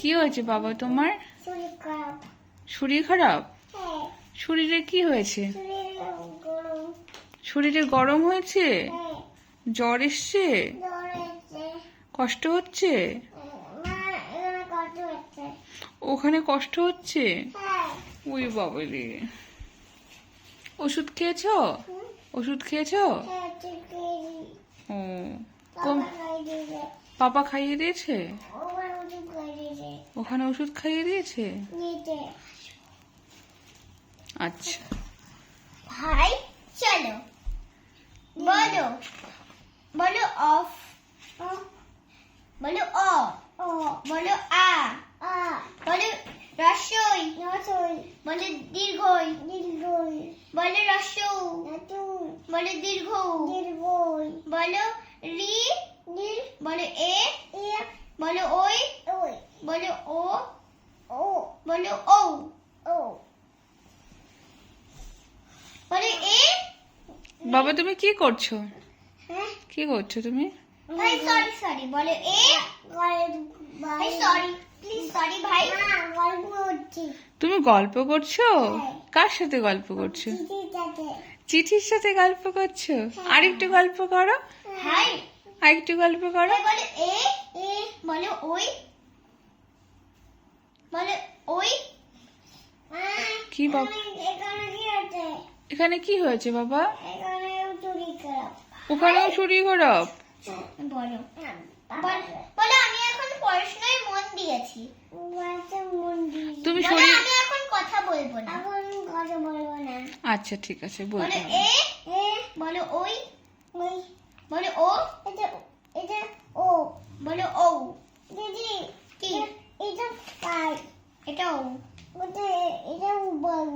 কি হয়েছে বাবা তোমার? শরীর খারাপ? শরীর কি হয়েছে? শরীরে গরম হয়েছে? হ্যাঁ জ্বর এসছে? কষ্ট হচ্ছে? ওখানে কষ্ট হচ্ছে? ওই বাবা রে। ওষুধ খেয়েছো? ওষুধ খেয়েছো? ও পাপা খাইয়ে দিয়েছে ওবার ওষুধ খাই দিয়েছে ওখানে ওষুধ খাইয়ে দিয়েছে? আচ্ছা। ভাই চলো। বলো। বলো অফ। বলো অ। বলো আ। বলো রসই। বলো দীর্ঘই। বলো রসৌ। বলো দীর্ঘ। বলো রি। বলো এ। বলো ওই বলো ও বলো ও বলো এ বাবা তুমি কি করছ? হ্যাঁ? কি করছ তুমি? ভাই সরি সরি বলো এ ভাই সরি প্লিজ সরি ভাই। গল্প হচ্ছে তুমি গল্প করছ? হ্যাঁ। কার সাথে গল্প করছ? চিঠির সাথে গল্প করছ? আরেকটু গল্প করো। হাই আরেকটু গল্প করো। বলো এ এ বলো ওই? বলো ওই কি বাবা এখানে কি এখানে কি হয়েছে বাবা? এখানে চুরি খারাপ। খারাপ? বলো। বলো আমি এখন পড়াশোনায় মন দিয়েছি। তুমি বলো শরীর আমি এখন কথা বলব না। এখন কথা বলব না। আচ্ছা ঠিক আছে বলো এ বলো ওই ওই বলো ও এটা এটা ও। বলো ও এটা পাই